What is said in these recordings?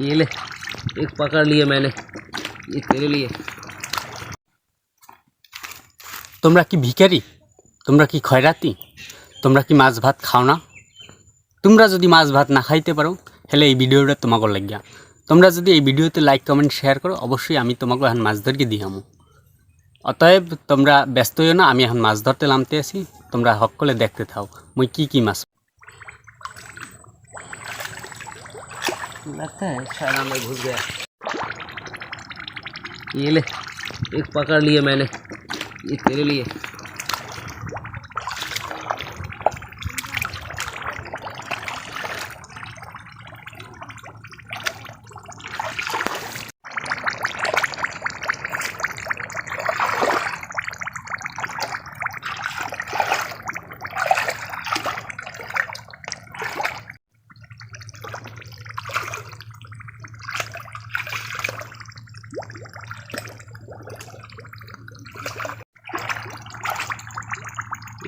ये ले एक पकड़ लिए मैंने ये तेरे लिए তোমরা কি ভিখারি তোমরা কি খয়রাতি তোমরা কি মাছ ভাত খাও না তোমরা যদি মাছ ভাত না খাইতে পারো তাহলে এই ভিডিওটা তোমাকে লাগিয়া তোমরা যদি এই ভিডিওতে লাইক কমেন্ট শেয়ার করো অবশ্যই আমি তোমাকে এখন মাছ ধরকে দিহামো অতএব তোমরা ব্যস্ত হইও না আমি এখন মাছ ধরতে নামতে আছি তোমরা সকলে দেখতে থাও মুই কি কি মাছ लगता है शायद में घुस गया। ये ले, एक पकड़ लिए मैंने, ये तेरे लिए।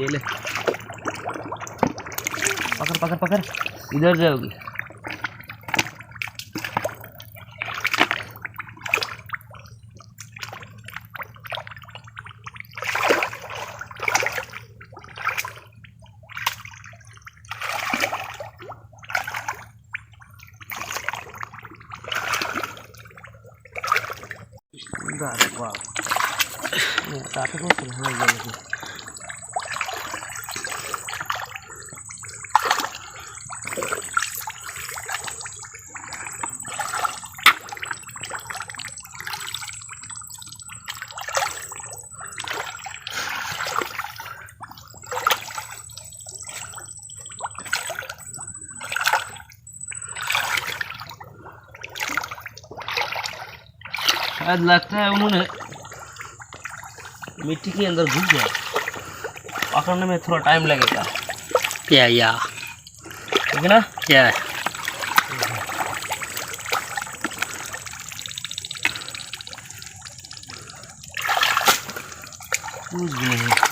ये ले पकड़ पकड़ पकड़ इधर जाओगी Enggak ada bal. Ini tapi kok sudah lagi. शायद लगता है उन्होंने मिट्टी के अंदर घुस गया। पकड़ने में थोड़ा टाइम लगेगा। क्या या? ठीक है ना? क्या? कुछ भी नहीं।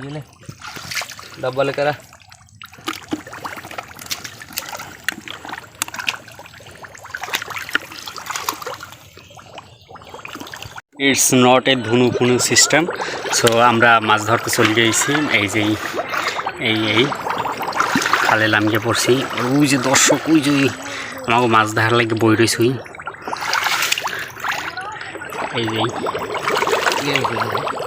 ये ले डब्बा लेकर आ it's not a Dhunu Phunu system so আমরা মাছ ধরতে চলে গেছি এই যে এই- এই এই খালে লামিয়ে পড়ছি আর ওই যে দর্শক ওই যে আমাকে মাছ ধরার লাগে বই রয়েছি এই যে এই। ये ले।